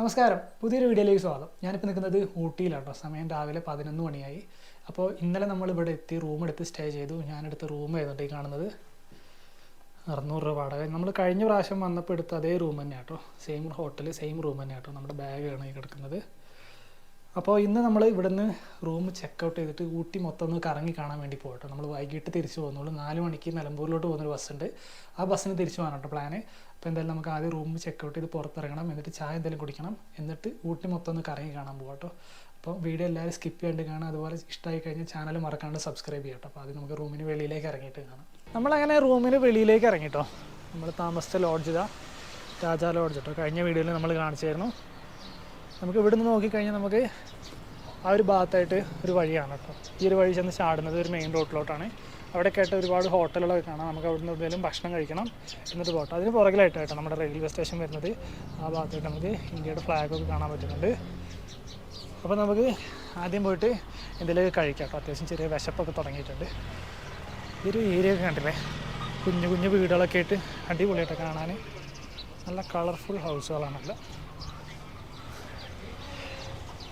നമസ്കാരം. പുതിയൊരു വീഡിയോയിലേക്ക് സ്വാഗതം. ഞാനിപ്പോൾ നിൽക്കുന്നത് ഊട്ടിയിലാണ് സമയം രാവിലെ പതിനൊന്ന് മണിയായി. അപ്പോൾ ഇന്നലെ നമ്മൾ ഇവിടെ എത്തി റൂം എടുത്ത് സ്റ്റേ ചെയ്തു. ഞാനെടുത്ത റൂം ആയിരുന്നു ഈ കാണുന്നത്. അറുന്നൂറ് രൂപ വാടക. നമ്മൾ കഴിഞ്ഞ പ്രാവശ്യം വന്നപ്പോൾ എടുത്ത അതേ റൂം തന്നെ കേട്ടോ. സെയിം ഹോട്ടൽ സെയിം റൂം തന്നെ കേട്ടോ. നമ്മുടെ ബാഗാണ് ഈ കിടക്കുന്നത്. അപ്പോൾ ഇന്ന് നമ്മൾ ഇവിടുന്ന് റൂം ചെക്കൗട്ട് ചെയ്തിട്ട് ഊട്ടി മൊത്തം ഒന്ന് കറങ്ങി കാണാൻ വേണ്ടി പോകട്ടോ നമ്മൾ വൈകിട്ട് തിരിച്ചു പോകുന്നുള്ളൂ. നാല് മണിക്ക് നിലമ്പൂരിലോട്ട് പോകുന്നൊരു ബസ്സുണ്ട്. ആ ബസ്സിന് തിരിച്ചു പോകാൻ കേട്ടോ പ്ലാന് അപ്പോൾ എന്തായാലും നമുക്ക് ആദ്യം റൂം ചെക്കൗട്ട് ചെയ്ത് പുറത്തിറങ്ങണം. എന്നിട്ട് ചായ എന്തെങ്കിലും കുടിക്കണം. എന്നിട്ട് ഊട്ടി മൊത്തം ഒന്ന് കറങ്ങി കാണാൻ പോകാം കേട്ടോ. അപ്പോൾ വീഡിയോ എല്ലാവരും സ്കിപ്പ് ചെയ്യാണ്ട് കാണാം അതുപോലെ ഇഷ്ടമായി കഴിഞ്ഞാൽ ചാനൽ മറക്കാണ്ട് സബ്സ്ക്രൈബ് ചെയ്യട്ടോ അപ്പോൾ അത് നമുക്ക് റൂമിന് വെളിയിലേക്ക് ഇറങ്ങിയിട്ട് കാണാം. നമ്മളങ്ങനെ റൂമിന് വെളിയിലേക്ക് ഇറങ്ങിട്ടോ. നമ്മൾ താമസിച്ച ലോഡ്ജ് ഇതാ. രാജാ ലോഡ്ജ് കേട്ടോ കഴിഞ്ഞ വീഡിയോയിൽ നമ്മൾ കാണിച്ചായിരുന്നു. നമുക്ക് ഇവിടുന്ന് നോക്കിക്കഴിഞ്ഞാൽ നമുക്ക് ആ ഒരു ഭാഗത്തായിട്ട് ഒരു വഴിയാണ് കേട്ടോ. ഈ ഒരു വഴി ചെന്ന് ചാടുന്നത് ഒരു മെയിൻ റോഡിലോട്ടാണ് അവിടെ കേട്ട ഒരുപാട് ഹോട്ടലുകളൊക്കെ കാണാം. നമുക്ക് അവിടുന്ന് എന്തെങ്കിലും ഭക്ഷണം കഴിക്കണം എന്നിട്ട് പോകട്ടെ അതിന് പുറകിലായിട്ട് കേട്ടോ നമ്മുടെ റെയിൽവേ സ്റ്റേഷൻ വരുന്നത്. ആ ഭാഗത്തായിട്ട് നമുക്ക് ഇന്ത്യയുടെ ഫ്ലാഗൊക്കെ കാണാൻ പറ്റുന്നുണ്ട്. അപ്പോൾ നമുക്ക് ആദ്യം പോയിട്ട് എന്തെങ്കിലുമൊക്കെ കഴിക്കാം കേട്ടോ. അത്യാവശ്യം ചെറിയ വിശപ്പൊക്കെ തുടങ്ങിയിട്ടുണ്ട്. ഈ ഏരിയ ഒക്കെ കണ്ടില്ലേ? കുഞ്ഞു കുഞ്ഞു വീടുകളൊക്കെ ആയിട്ട് അടിപൊളിയായിട്ട് കാണാൻ നല്ല കളർഫുൾ ഹൗസുകളാണല്ലോ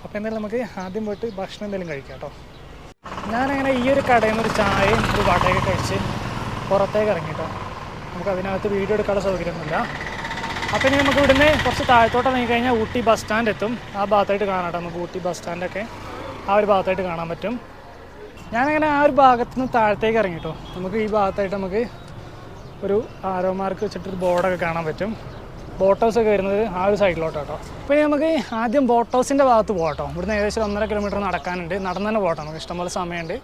അപ്പോൾ എന്തായാലും നമുക്ക് ആദ്യം പോയിട്ട് ഭക്ഷണം എന്തെങ്കിലും കഴിക്കാം കേട്ടോ. ഞാനങ്ങനെ ഈ ഒരു കടയിൽ നിന്ന് ഒരു ചായയും ഒരു വടയൊക്കെ കഴിച്ച് പുറത്തേക്ക് ഇറങ്ങി കേട്ടോ. നമുക്ക് അതിനകത്ത് വീഡിയോ എടുക്കാനുള്ള സൗകര്യമൊന്നുമില്ല. അപ്പോൾ ഇനി നമുക്ക് ഇവിടുന്ന് കുറച്ച് താഴത്തോട്ട് ഇറങ്ങി കഴിഞ്ഞാൽ ഊട്ടി ബസ് സ്റ്റാൻഡ് എത്തും. ആ ഭാഗത്തായിട്ട് കാണാം നമുക്ക് ഊട്ടി ബസ് സ്റ്റാൻഡൊക്കെ ആ ഒരു ഭാഗത്തായിട്ട് കാണാൻ പറ്റും. ഞാനങ്ങനെ ആ ഒരു ഭാഗത്ത് നിന്ന് താഴത്തേക്ക് ഇറങ്ങി കേട്ടോ. നമുക്ക് ഈ ഭാഗത്തായിട്ട് നമുക്ക് ഒരു ആരോ മാർക്ക് വെച്ചിട്ടൊരു ബോർഡൊക്കെ കാണാൻ പറ്റും. ബോട്ട് ഹൗസ് ഒക്കെ വരുന്നത് ആ ഒരു സൈഡിലോട്ട് കേട്ടോ. ഇനി നമുക്ക് ആദ്യം ബോട്ട് ഹൗസിന്റെ ഭാഗത്ത് പോകട്ടോ കേട്ടോ. ഇവിടുന്ന് ഏകദേശം ഒന്നര കിലോമീറ്റർ നടക്കാനുണ്ട്. നടന്നു തന്നെ പോകട്ടോ നമുക്ക്. ഇഷ്ടംപോലെ സമയമുണ്ട്.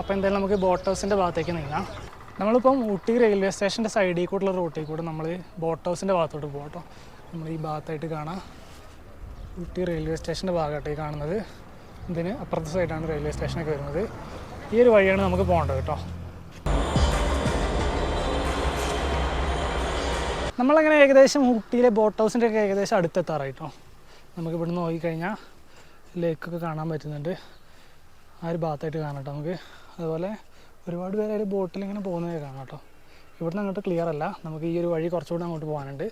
അപ്പോൾ എന്തായാലും നമുക്ക് ബോട്ട് ഹൗസിന്റെ ഭാഗത്തേക്ക് നീങ്ങാം. നമ്മളിപ്പം ഊട്ടി റെയിൽവേ സ്റ്റേഷന്റെ സൈഡിൽ കൂടെയുള്ള റൂട്ടിൽ കൂടെ നമ്മൾ ബോട്ട് ഹൗസിന്റെ ഭാഗത്തോട്ട് പോകാം കേട്ടോ നമ്മൾ ഈ ഭാഗത്തായിട്ട് കാണാം. ഊട്ടി റെയിൽവേ സ്റ്റേഷന്റെ ഭാഗമായിട്ട് ഈ കാണുന്നത്. ഇതിന് അപ്പുറത്തെ സൈഡാണ് റെയിൽവേ സ്റ്റേഷനൊക്കെ വരുന്നത്. ഈ ഒരു വഴിയാണ് നമുക്ക് പോകേണ്ടത് കേട്ടോ നമ്മളങ്ങനെ ഏകദേശം ഊട്ടിയിലെ ബോട്ട് ഹൗസിന്റെ ഒക്കെ ഏകദേശം അടുത്തെത്താറായിട്ടോ നമുക്ക് ഇവിടുന്ന് നോക്കിക്കഴിഞ്ഞാൽ ലേക്കൊക്കെ കാണാൻ പറ്റുന്നുണ്ട്. ആ ഒരു ഭാഗത്തായിട്ട് കാണാം കേട്ടോ നമുക്ക്. അതുപോലെ ഒരുപാട് പേര് ഒരു ബോട്ടിൽ ഇങ്ങനെ പോകുന്നത് കാണാം കേട്ടോ. ഇവിടുന്ന് അങ്ങോട്ട് ക്ലിയർ അല്ല. നമുക്ക് ഈ ഒരു വഴി കുറച്ചുകൂടെ അങ്ങോട്ട് പോകാനുണ്ട്.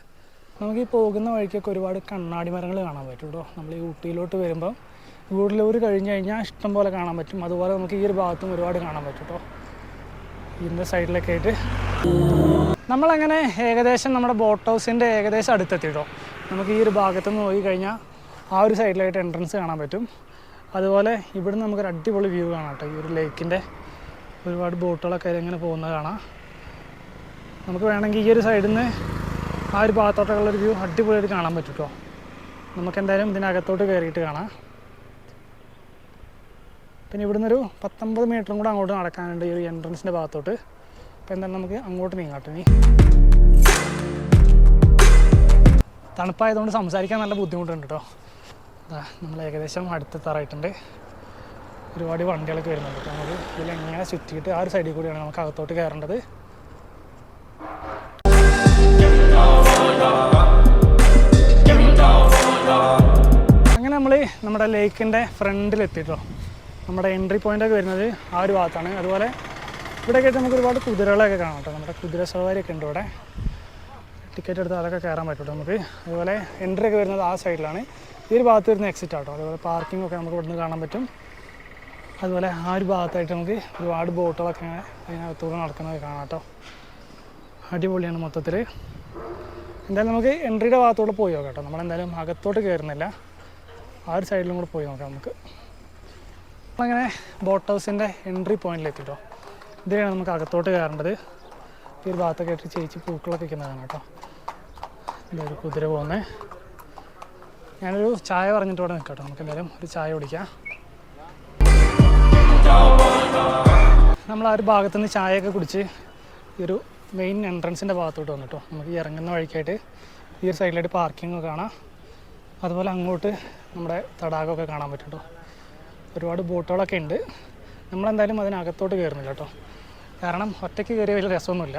നമുക്ക് ഈ പോകുന്ന വഴിക്കൊക്കെ ഒരുപാട് കണ്ണാടി മരങ്ങൾ കാണാൻ പറ്റും കേട്ടോ. നമ്മൾ ഈ ഊട്ടിയിലോട്ട് വരുമ്പോൾ ഗൂഡലൂർ കഴിഞ്ഞ് കഴിഞ്ഞാൽ ഇഷ്ടം പോലെ കാണാൻ പറ്റും. അതുപോലെ നമുക്ക് ഈ ഒരു ഭാഗത്തും ഒരുപാട് കാണാൻ പറ്റും കേട്ടോ. ഇതിന്റെ സൈഡിലൊക്കെ ആയിട്ട്. നമ്മളങ്ങനെ ഏകദേശം നമ്മുടെ ബോട്ട് ഹൗസിന്റെ ഏകദേശം അടുത്തെത്തിട്ടോ നമുക്ക് ഈ ഒരു ഭാഗത്ത് നിന്ന് പോയി കഴിഞ്ഞാൽ ആ ഒരു സൈഡിലായിട്ട് എൻട്രൻസ് കാണാൻ പറ്റും. അതുപോലെ ഇവിടുന്ന് നമുക്കൊരു അടിപൊളി വ്യൂ കാണാം കേട്ടോ. ഈ ഒരു ലേക്കിന്റെ ഒരുപാട് ബോട്ടുകളൊക്കെ ഇങ്ങനെ പോകുന്നത് കാണാം. നമുക്ക് വേണമെങ്കിൽ ഈ ഒരു സൈഡിൽ നിന്ന് ആ ഒരു ഭാഗത്തോട്ടുള്ളൊരു വ്യൂ അടിപൊളിയായിട്ട് കാണാൻ പറ്റും കേട്ടോ നമുക്ക് എന്തായാലും ഇതിനകത്തോട്ട് കയറിയിട്ട് കാണാം. പിന്നെ ഇവിടുന്ന് ഒരു പത്തൊമ്പത് മീറ്ററും കൂടെ അങ്ങോട്ട് നടക്കാനുണ്ട് ഈ ഒരു എൻട്രൻസിന്റെ ഭാഗത്തോട്ട്. അപ്പോൾ എന്തായാലും നമുക്ക് അങ്ങോട്ട് നീങ്ങാട്ടെ ഇനി. തണുപ്പായതുകൊണ്ട് സംസാരിക്കാൻ നല്ല ബുദ്ധിമുട്ടുണ്ട് കേട്ടോ നമ്മൾ ഏകദേശം അടുത്തെത്താറായിട്ടുണ്ട്. ഒരുപാട് വണ്ടികളൊക്കെ വരുന്നുണ്ട്. അപ്പോൾ നമുക്ക് ഇതിലെങ്ങനെ ചുറ്റിയിട്ട് ആ ഒരു സൈഡിൽ കൂടിയാണ് നമുക്ക് അകത്തോട്ട് കയറേണ്ടത്. അങ്ങനെ നമ്മൾ നമ്മുടെ ലേക്കിന്റെ ഫ്രണ്ടിലെത്തിയിട്ടോ നമ്മുടെ എൻട്രി പോയിന്റൊക്കെ വരുന്നത് ആ ഒരു ഭാഗത്താണ്. അതുപോലെ ഇവിടെയൊക്കെ ആയിട്ട് നമുക്ക് ഒരുപാട് കുതിരകളൊക്കെ കാണാം കേട്ടോ. നമ്മുടെ കുതിര സവാരിയൊക്കെ ഉണ്ട് ഇവിടെ. ടിക്കറ്റ് എടുത്ത് അതൊക്കെ കയറാൻ പറ്റും നമുക്ക്. അതുപോലെ എൻട്രി ഒക്കെ വരുന്നത് ആ സൈഡിലാണ് ഈ ഒരു ഭാഗത്ത് വരുന്ന എക്സിറ്റ് ആട്ടോ അതുപോലെ പാർക്കിംഗ് ഒക്കെ നമുക്ക് ഇവിടുന്ന് കാണാൻ പറ്റും. അതുപോലെ ആ ഒരു ഭാഗത്തായിട്ട് നമുക്ക് ഒരുപാട് ബോട്ടുകളൊക്കെ ഇങ്ങനെ അതിനകത്തൂടെ നടക്കുന്നത് കാണാം കേട്ടോ. അടിപൊളിയാണ് മൊത്തത്തിൽ എന്തായാലും നമുക്ക് എൻട്രിയുടെ ഭാഗത്തോടെ പോയി നോക്കാം കേട്ടോ. നമ്മളെന്തായാലും അകത്തോട്ട് കയറുന്നില്ല ആ ഒരു സൈഡിലും കൂടെ പോയി നോക്കാം നമുക്ക്. അങ്ങനെ ബോട്ട് ഹൗസിന്റെ എൻട്രി പോയിന്റിലെത്തിട്ടോ ഇതിലാണ് നമുക്ക് അകത്തോട്ട് കയറേണ്ടത്. ഈ ഒരു ഭാഗത്തൊക്കെ ആയിട്ട് ചേച്ചി പൂക്കളൊക്കെ ഇരിക്കുന്നതാണ് കേട്ടോ. ഇതൊരു കുതിര പോകുന്നത് ഞാനൊരു ചായ പറഞ്ഞിട്ട് ഇവിടെ കേട്ടോ. നമുക്ക് എന്തായാലും ഒരു ചായ കുടിക്കാം. നമ്മൾ ആ ഒരു ഭാഗത്തു നിന്ന് ചായയൊക്കെ കുടിച്ച് ഈ ഒരു മെയിൻ എൻട്രൻസിന്റെ ഭാഗത്തോട്ട് വന്നിട്ടോ. നമുക്ക് ഇറങ്ങുന്ന വഴിക്കായിട്ട് ഈ ഒരു സൈഡിലായിട്ട് പാർക്കിംഗ് കാണാം. അതുപോലെ അങ്ങോട്ട് നമ്മുടെ തടാകമൊക്കെ കാണാൻ പറ്റും കേട്ടോ ഒരുപാട് ബോട്ടുകളൊക്കെ ഉണ്ട്. നമ്മളെന്തായാലും അതിനകത്തോട്ട് കയറുന്നില്ല കേട്ടോ കാരണം ഒറ്റയ്ക്ക് കയറിയ വലിയ രസമൊന്നുമില്ല.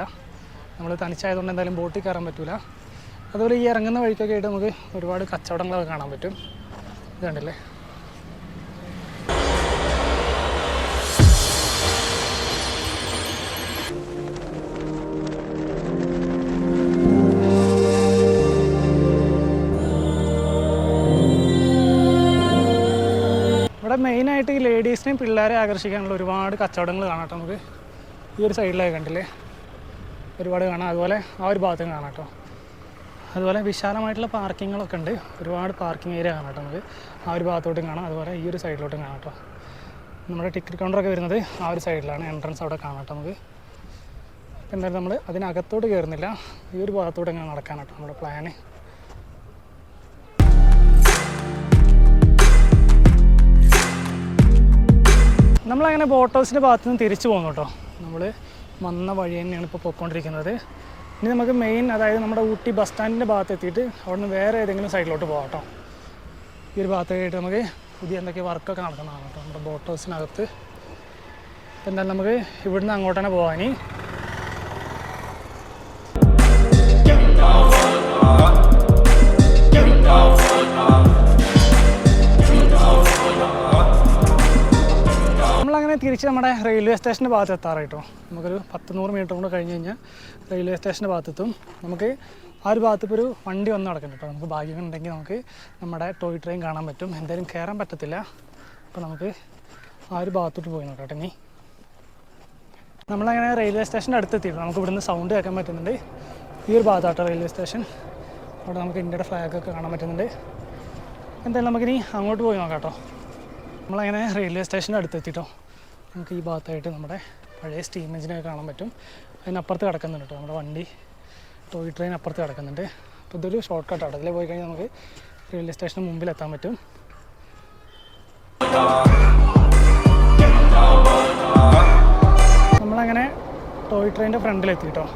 നമ്മൾ തനിച്ചായതുകൊണ്ട് എന്തായാലും ബോട്ടിൽ കയറാൻ പറ്റില്ല അതുപോലെ ഈ ഇറങ്ങുന്ന വഴിക്കൊക്കെ ആയിട്ട് നമുക്ക് ഒരുപാട് കച്ചവടങ്ങളൊക്കെ കാണാൻ പറ്റും. ഇത് മെയിനായിട്ട് ഈ ലേഡീസിനെയും പിള്ളേരെ ആകർഷിക്കാനുള്ള ഒരുപാട് കച്ചവടങ്ങൾ കാണാം നമുക്ക്. ഈ ഒരു സൈഡിലൊക്കെ കണ്ടില്ലേ? ഒരുപാട് കാണാം. അതുപോലെ ആ ഒരു ഭാഗത്തും കാണാം കേട്ടോ. അതുപോലെ വിശാലമായിട്ടുള്ള പാർക്കിങ്ങുകളൊക്കെ ഉണ്ട്. ഒരുപാട് പാർക്കിംഗ് ഏരിയ കാണാം നമുക്ക്. ആ ഒരു ഭാഗത്തോട്ടും കാണാം. അതുപോലെ ഈ ഒരു സൈഡിലോട്ടും കാണാം കേട്ടോ. നമ്മുടെ ടിക്കറ്റ് കൗണ്ടറൊക്കെ വരുന്നത് ആ ഒരു സൈഡിലാണ്. എൻട്രൻസ് അവിടെ കാണാം നമുക്ക്. എന്തായാലും നമ്മൾ അതിനകത്തോട്ട് കയറുന്നില്ല. ഈ ഒരു ഭാഗത്തോട്ട് ഇങ്ങനെ നടക്കാനാട്ടോ നമ്മുടെ പ്ലാന്. നമ്മളങ്ങനെ ബോട്ട് ഹൗസിന്റെ ഭാഗത്ത് നിന്ന് തിരിച്ചു പോകുന്നു കേട്ടോ. നമ്മൾ വന്ന വഴി തന്നെയാണ് ഇപ്പോൾ പോയിക്കൊണ്ടിരിക്കുന്നത്. ഇനി നമുക്ക് മെയിൻ അതായത് നമ്മുടെ ഊട്ടി ബസ് സ്റ്റാൻഡിന്റെ ഭാഗത്ത് എത്തിയിട്ട് അവിടെ നിന്ന് വേറെ ഏതെങ്കിലും സൈഡിലോട്ട് പോകാം കേട്ടോ. ഈ ഒരു ഭാഗത്തേക്കായിട്ട് നമുക്ക് പുതിയ എന്തൊക്കെ വർക്കൊക്കെ നടക്കുന്നതാണ് കേട്ടോ നമ്മുടെ ബോട്ട് ഹൗസിനകത്ത് എന്തായാലും നമുക്ക് ഇവിടുന്ന് അങ്ങോട്ട് തന്നെ പോകാനി തിരിച്ച് നമ്മുടെ റെയിൽവേ സ്റ്റേഷന്റെ ഭാഗത്ത് എത്താറായിട്ടോ നമുക്കൊരു പത്ത് നൂറ് മീറ്റർ കൊണ്ട് കഴിഞ്ഞ് കഴിഞ്ഞാൽ റെയിൽവേ സ്റ്റേഷന്റെ ഭാഗത്തെത്തും. നമുക്ക് ആ ഒരു ഭാഗത്ത് ഇപ്പോൾ ഒരു വണ്ടി വന്ന് നടക്കുന്നുണ്ട് കേട്ടോ നമുക്ക് ഭാഗ്യം ഉണ്ടെങ്കിൽ നമുക്ക് നമ്മുടെ ടോയ് ട്രെയിൻ കാണാൻ പറ്റും. എന്തായാലും കയറാൻ പറ്റത്തില്ല. അപ്പോൾ നമുക്ക് ആ ഒരു ഭാഗത്തോട്ട് പോയി നോക്കാം കേട്ടോ ഇനി. നമ്മളങ്ങനെ റെയിൽവേ സ്റ്റേഷന്റെ അടുത്ത് എത്തിയിട്ട് നമുക്ക് ഇവിടുന്ന് സൗണ്ട് കേൾക്കാൻ പറ്റുന്നുണ്ട്. ഈ ഒരു ഭാഗത്താട്ടോ റെയിൽവേ സ്റ്റേഷൻ അവിടെ നമുക്ക് ഇന്ത്യയുടെ ഫ്ലാഗൊക്കെ കാണാൻ പറ്റുന്നുണ്ട്. എന്തായാലും നമുക്കിനി അങ്ങോട്ട് പോയി നോക്കാം കേട്ടോ. നമ്മളങ്ങനെ റെയിൽവേ സ്റ്റേഷന്റെ അടുത്ത് എത്തിയിട്ടോ നമുക്ക് ഈ ഭാഗത്തായിട്ട് നമ്മുടെ പഴയ സ്റ്റീം എഞ്ചിനൊക്കെ കാണാൻ പറ്റും. അതിനപ്പുറത്ത് കിടക്കുന്നുണ്ട് കേട്ടോ. നമ്മുടെ വണ്ടി ടോയ് ട്രെയിൻ അപ്പുറത്ത് കിടക്കുന്നുണ്ട്. അപ്പോൾ ഇതൊരു ഷോർട്ട് കട്ടാണ് അതിൽ പോയി കഴിഞ്ഞാൽ നമുക്ക് റെയിൽവേ സ്റ്റേഷന് മുമ്പിൽ എത്താൻ പറ്റും. നമ്മളങ്ങനെ ടോയ് ട്രെയിനിന്റെ ഫ്രണ്ടിലെത്തി കേട്ടോ.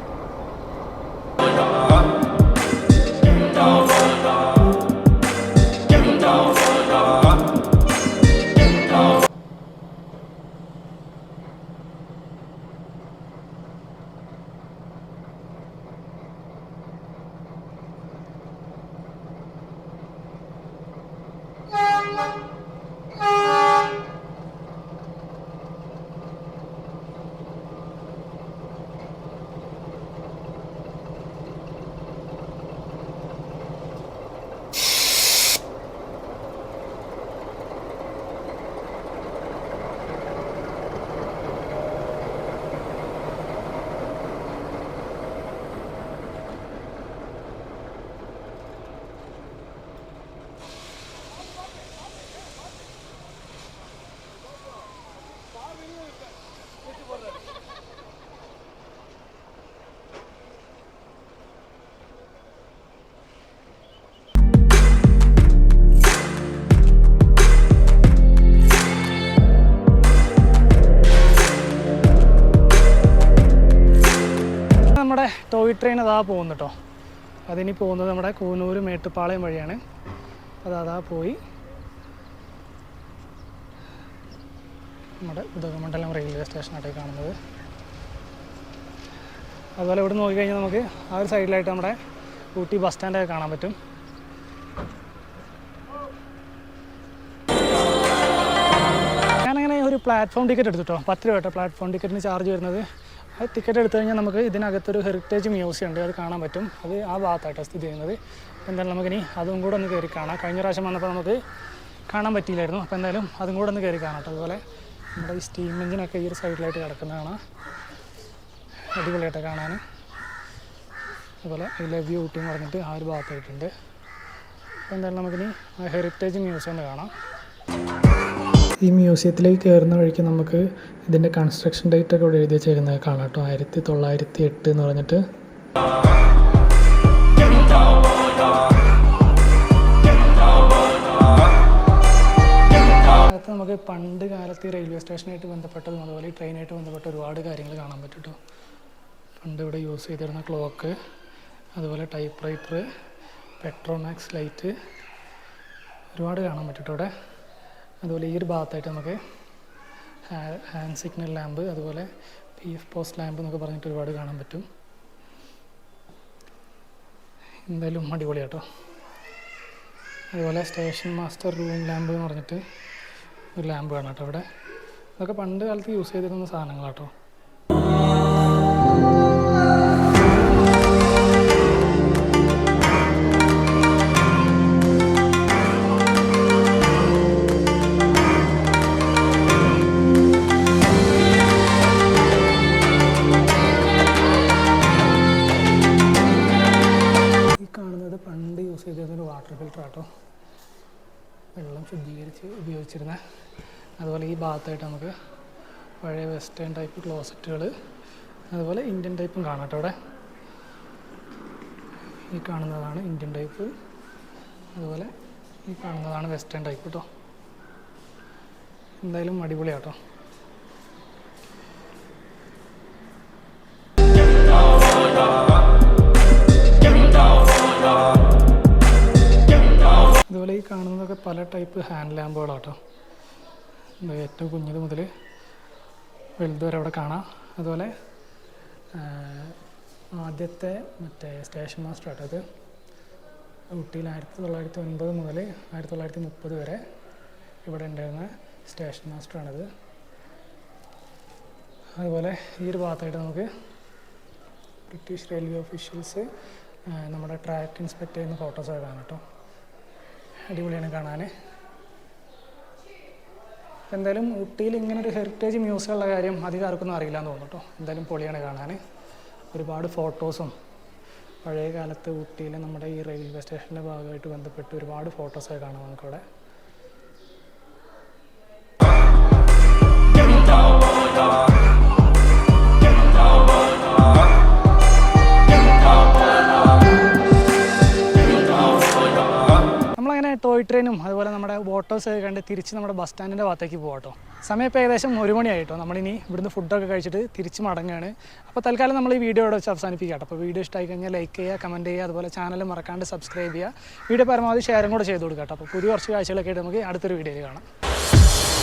ട്രെയിൻ അതാ പോകുന്നു കേട്ടോ അതിനി പോകുന്നത് നമ്മുടെ കൂനൂർ മേട്ടുപ്പാളയം വഴിയാണ്. അത് അതാ പോയി. നമ്മുടെ ഉദകമണ്ഡലം റെയിൽവേ സ്റ്റേഷനായിട്ട് കാണുന്നത്. അതുപോലെ ഇവിടെ നോക്കിക്കഴിഞ്ഞാൽ നമുക്ക് ആ ഒരു സൈഡിലായിട്ട് നമ്മുടെ ഊട്ടി ബസ് സ്റ്റാൻഡൊക്കെ കാണാൻ പറ്റും. ഞാനങ്ങനെ ഒരു പ്ലാറ്റ്ഫോം ടിക്കറ്റ് എടുത്തിട്ടോ പത്ത് രൂപ കേട്ടോ പ്ലാറ്റ്ഫോം ടിക്കറ്റിന് ചാർജ് വരുന്നത്. ആ ടിക്കറ്റ് എടുത്തു കഴിഞ്ഞാൽ നമുക്ക് ഇതിനകത്തൊരു ഹെറിറ്റേജ് മ്യൂസിയം ഉണ്ട് അത് കാണാൻ പറ്റും. അത് ആ ഭാഗത്തായിട്ടാണ് സ്ഥിതി ചെയ്യുന്നത്. എന്തായാലും നമുക്കിനി അതും കൂടെ ഒന്ന് കയറി കാണാം. കഴിഞ്ഞ പ്രാവശ്യം വന്നപ്പോൾ നമുക്ക് കാണാൻ പറ്റിയില്ലായിരുന്നു. അപ്പോൾ എന്തായാലും അതും കൂടെ ഒന്ന് കയറി കാണാം അതുപോലെ നമ്മുടെ ഈ സ്റ്റീം എഞ്ചിനൊക്കെ ഈ ഒരു സൈഡിലായിട്ട് കിടക്കുന്നതാണ്. അടിപൊളിയായിട്ട് കാണാൻ. അതുപോലെ ഐ ലവ് യു ഊട്ടി എന്ന് പറഞ്ഞിട്ട് ആ ഒരു ഭാഗത്തായിട്ടുണ്ട്. അപ്പോൾ എന്തായാലും നമുക്കിനി ഹെറിറ്റേജ് മ്യൂസിയം ഒന്ന് കാണാം. ഈ മ്യൂസിയത്തിലേക്ക് കയറുന്ന വഴിക്ക് നമുക്ക് ഇതിന്റെ കൺസ്ട്രക്ഷൻ ഡേറ്റ് ഒക്കെ ഇവിടെ എഴുതി വെച്ചേക്കുന്നത് കാണാം കേട്ടോ. ആയിരത്തി തൊള്ളായിരത്തി എട്ട് എന്ന് പറഞ്ഞിട്ട്. നമുക്ക് പണ്ട് കാലത്ത് ഈ റെയിൽവേ സ്റ്റേഷനായിട്ട് ബന്ധപ്പെട്ടതും അതുപോലെ ട്രെയിനായിട്ട് ബന്ധപ്പെട്ട ഒരുപാട് കാര്യങ്ങൾ കാണാൻ പറ്റും പണ്ട് ഇവിടെ യൂസ് ചെയ്തിരുന്ന ക്ലോക്ക് അതുപോലെ ടൈപ്പ് റൈറ്റർ പെട്രോമാക്സ് ലൈറ്റ് ഒരുപാട് കാണാൻ പറ്റും ഇവിടെ അതുപോലെ ഈ ഒരു ഭാഗത്തായിട്ട് നമുക്ക് ഹാൻഡ് സിഗ്നൽ ലാമ്പ് അതുപോലെ പി എഫ് പോസ്റ്റ് ലാമ്പ് എന്നൊക്കെ പറഞ്ഞിട്ട് ഒരുപാട് കാണാൻ പറ്റും. എന്തായാലും അടിപൊളി കേട്ടോ. അതുപോലെ സ്റ്റേഷൻ മാസ്റ്റർ റൂം ലാമ്പ് എന്ന് പറഞ്ഞിട്ട് ഒരു ലാമ്പ് കാണാം കേട്ടോ ഇവിടെ ഇതൊക്കെ പണ്ട് കാലത്ത് യൂസ് ചെയ്തിരുന്ന സാധനങ്ങളാട്ടോ പണ്ട് യൂസ് ചെയ്തിരുന്ന ഒരു വാട്ടർ ഫിൽറ്റർ ആട്ടോ. വെള്ളം ശുദ്ധീകരിച്ച് ഉപയോഗിച്ചിരുന്ന. അതുപോലെ ഈ ഭാഗത്തായിട്ട് നമുക്ക് പഴയ വെസ്റ്റേൺ ടൈപ്പ് ക്ലോസറ്റുകൾ അതുപോലെ ഇന്ത്യൻ ടൈപ്പും കാണാം അവിടെ. ഈ കാണുന്നതാണ് ഇന്ത്യൻ ടൈപ്പ് അതുപോലെ ഈ കാണുന്നതാണ് വെസ്റ്റേൺ ടൈപ്പ് കേട്ടോ. എന്തായാലും അടിപൊളിയാട്ടോ. അതുപോലെ ഈ കാണുന്നതൊക്കെ പല ടൈപ്പ് ഹാൻഡ് ലാമ്പുകളാട്ടോ. ഏറ്റവും കുഞ്ഞത് മുതൽ വലുത് വരെ അവിടെ കാണാം. അതുപോലെ ആദ്യത്തെ മറ്റേ സ്റ്റേഷൻ മാസ്റ്റർ ആട്ടോ അത് ഊട്ടിയിൽ ആയിരത്തി തൊള്ളായിരത്തി ഒൻപത് മുതൽ ആയിരത്തി തൊള്ളായിരത്തി മുപ്പത് വരെ ഇവിടെ ഉണ്ടായിരുന്ന സ്റ്റേഷൻ മാസ്റ്ററാണിത് അതുപോലെ ഈ ഒരു ഭാഗത്തായിട്ട് നമുക്ക് ബ്രിട്ടീഷ് റെയിൽവേ ഒഫീഷ്യൽസ് നമ്മുടെ ട്രാക്ക് ഇൻസ്പെക്ട് ചെയ്യുന്ന ഫോട്ടോസ് കാണാം കേട്ടോ. അടിപൊളിയാണ് കാണാൻ എന്തായാലും ഊട്ടിയിൽ ഇങ്ങനെ ഒരു ഹെറിറ്റേജ് മ്യൂസിയം ഉള്ള കാര്യം അധികം ആർക്കൊന്നും അറിയില്ല എന്ന് തോന്നുന്നു കേട്ടോ എന്തായാലും പൊളിയാണ് കാണാൻ ഒരുപാട് ഫോട്ടോസും പഴയ കാലത്ത് ഊട്ടിയിലെ നമ്മുടെ ഈ റെയിൽവേ സ്റ്റേഷന്റെ ഭാഗമായിട്ട് ബന്ധപ്പെട്ട് ഒരുപാട് ഫോട്ടോസൊക്കെ കാണാം നമുക്കവിടെ. നമ്മളങ്ങനെ ട്രെയിനും അതുപോലെ നമ്മുടെ ബോട്ടോസൊക്കെ കണ്ട് തിരിച്ച് നമ്മുടെ ബസ് സ്റ്റാൻഡിന്റെ ഭാഗത്തേക്ക് പോകട്ടോ കേട്ടോ സമയം ഇപ്പോൾ ഏകദേശം ഒരു മണിയായിട്ടോ. നമ്മളിനി ഇവിടുന്ന് ഫുഡൊക്കെ കഴിച്ചിട്ട് തിരിച്ച് മടങ്ങുകയാണ് അപ്പോൾ തൽക്കാലം നമ്മൾ ഈ വീഡിയോ ഇവിടെ വെച്ച് അവസാനിപ്പിക്കാം അപ്പോൾ വീഡിയോ ഇഷ്ടമായി കഴിഞ്ഞാൽ ലൈക്ക് ചെയ്യുക കമന്റ് ചെയ്യുക അതുപോലെ ചാനൽ മറക്കാണ്ട് സബ്സ്ക്രൈബ് ചെയ്യുക. വീഡിയോ പരമാവധി ഷെയറും കൂടെ ചെയ്ത് കൊടുക്കാം അപ്പോൾ പുതിയ കുറച്ച് കാഴ്ചകളൊക്കെ ആയിട്ട് നമുക്ക് അടുത്തൊരു വീഡിയോയിൽ കാണാം.